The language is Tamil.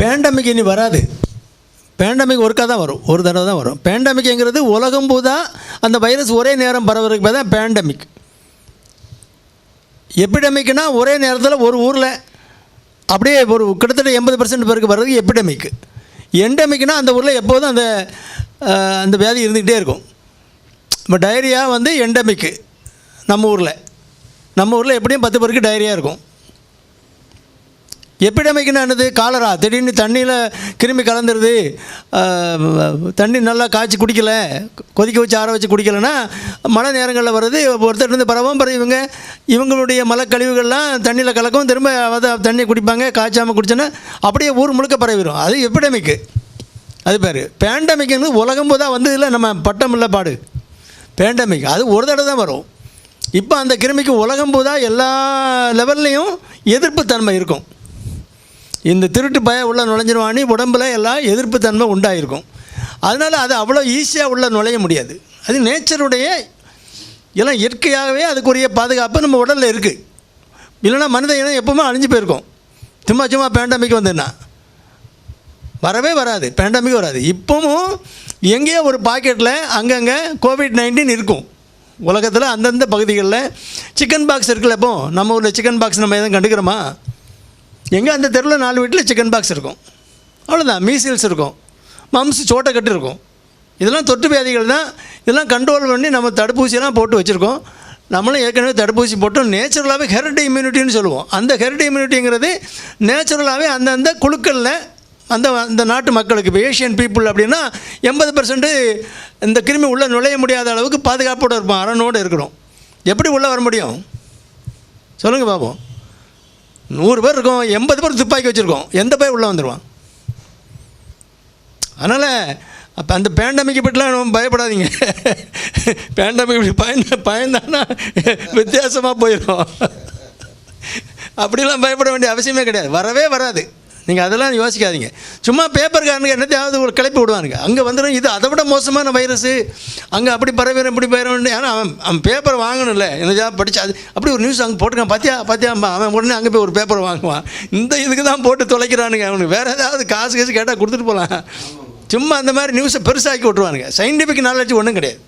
பேண்டமிக் இனி வராது. பேண்டமிக் ஒருக்கா தான் வரும். ஒரு தடவை தான் வரும். பேண்டமிக்ங்கிறது உலகம் பூதா அந்த வைரஸ் ஒரே நேரம் பரவுறதுக்கு தான் பேண்டமிக் எபிடமிக்னா ஒரே நேரத்தில் ஒரு ஊரில் அப்படியே ஒரு கிட்டத்தட்ட எண்பது பர்சன்ட் பேருக்கு வர்றது எபிடமிக் எண்டமிக்னால் அந்த ஊரில் எப்போதும் அந்த அந்த வியாதி இருந்துக்கிட்டே இருக்கும். இப்போ டயரியா வந்து எண்டமிக்கு நம்ம ஊரில். நம்ம ஊரில் எப்படியும் பத்து பேருக்கு டயரியா இருக்கும். எப்பிடமிக்னா என்னது காலரா? திடீர்னு தண்ணியில் கிருமி கலந்துருது. தண்ணி நல்லா காய்ச்சி குடிக்கல. கொதிக்க வச்சு ஆற வச்சு குடிக்கலைன்னா மழை நேரங்களில் வருது ஒருத்தர் இருந்து பரவும் பிறகு இவங்க இவங்களுடைய மலக்கழிவுகள்லாம் தண்ணியில் கலக்கும். திரும்ப அதை தண்ணி குடிப்பாங்க. காய்ச்சாமல் குடிச்சோன்னா அப்படியே ஊர் முழுக்க பரவிடும் அது எப்பிடமிக்கு அது பேர். பேண்டமிக்னு உலகம் போதாக வந்ததில்ல. நம்ம பட்டம் இல்லை பாடு. பேண்டமிக் அது ஒரு தடவை தான் வரும். இப்போ அந்த கிருமிக்கு உலகம் போதாக எல்லா லெவல்லையும் எதிர்ப்பு தன்மை இருக்கும். இந்த திருட்டு பய உள்ளே நுழைஞ்சிருவானி உடம்புல எல்லாம் எதிர்ப்பு தன்மை உண்டாயிருக்கும். அதனால் அது அவ்வளோ ஈஸியாக உள்ளே நுழைய முடியாது. அது நேச்சருடைய எல்லாம் இயற்கையாகவே அதுக்குரிய பாதுகாப்பு நம்ம உடலில் இருக்குது இல்லைன்னா மனித இனம் எப்பவுமே அழிஞ்சு போயிருக்கோம். சும்மா சும்மா பேண்டமிக் வந்துன்னா. வரவே வராது. பேண்டமிக் வராது. இப்போவும் எங்கேயோ ஒரு பாக்கெட்டில் அங்கங்கே கோவிட் நைன்டீன் இருக்கும். உலகத்தில் அந்தந்த பகுதிகளில் சிக்கன் பாக்ஸ் இருக்குல்ல இப்போ? நம்ம ஊரில் சிக்கன் பாக்ஸ் நம்ம எதுவும் கண்டுக்கிறோமா? எங்கே அந்த தெருவில் நாலு வீட்டில் சிக்கன் பாக்ஸ் இருக்கும். அவ்வளோதான் மீசில்ஸ் இருக்கும். மம்ஸ் சோட்டைக்கட்டு இருக்கும். இதெல்லாம் தொற்று வியாதிகள் தான். இதெல்லாம் கண்ட்ரோல் பண்ணி நம்ம தடுப்பூசியெல்லாம் போட்டு வச்சுருக்கோம். நம்மளும் ஏற்கனவே தடுப்பூசி போட்டோம். நேச்சுரலாகவே ஹெரட் இம்யூனிட்டின்னு சொல்லுவோம். அந்த ஹெரட் இம்யூனிட்டிங்கிறது நேச்சுரலாகவே அந்தந்த குழுக்களில் அந்த அந்த நாட்டு மக்களுக்கு இப்போ ஏஷியன் பீப்புள் அப்படின்னா எண்பது பர்சன்ட்டு இந்த கிருமி உள்ளே நுழைய முடியாத அளவுக்கு பாதுகாப்போடு இருப்போம். அரணோடு இருக்கிறோம். எப்படி உள்ளே வர முடியும்? சொல்லுங்கள் பாபோம் நூறு பேர் இருக்கும் எண்பது பேர் துப்பாக்கி வச்சுருக்கோம். எந்த பேர் உள்ளே வந்துடுவான் அதனால் அப்போ அந்த பேண்டமிக்கை பற்றிலாம் பயப்படாதீங்க. பேண்டமிக் இப்படி பயந்த பயந்தானா வித்தியாசமாக போயிடும் அப்படிலாம் பயப்பட வேண்டிய அவசியமே கிடையாது. வரவே வராது. நீங்கள் அதெல்லாம் யோசிக்காதீங்க. சும்மா பேப்பருக்காரனுங்க என்னத்தையாவது ஒரு கிளப்பி விடுவானுங்க. அங்கே வந்துடும் இது அதை விட மோசமான வைரஸு. அங்கே அப்படி பரவிடும் இப்படி பரவிடும் ஏன்னா அவன் அவன் பேப்பர் வாங்கணும்ல. என்னதா படிச்சு அது அப்படி ஒரு நியூஸ் அங்கே போட்டுக்கான். பார்த்தியா பார்த்தியா அவன் உடனே அங்கே போய் ஒரு பேப்பர் வாங்குவான். இந்த இதுக்கு தான் போட்டு தொலைக்கிறானுங்க அவனுக்கு வேறு ஏதாவது காசு காசு கேட்டால் கொடுத்துட்டு போகலாம் சும்மா அந்த மாதிரி நியூஸை பெருசாக்கி விட்ருவானுங்க சயின்டிஃபிக் நாலேஜ் ஒன்றும் கிடையாது.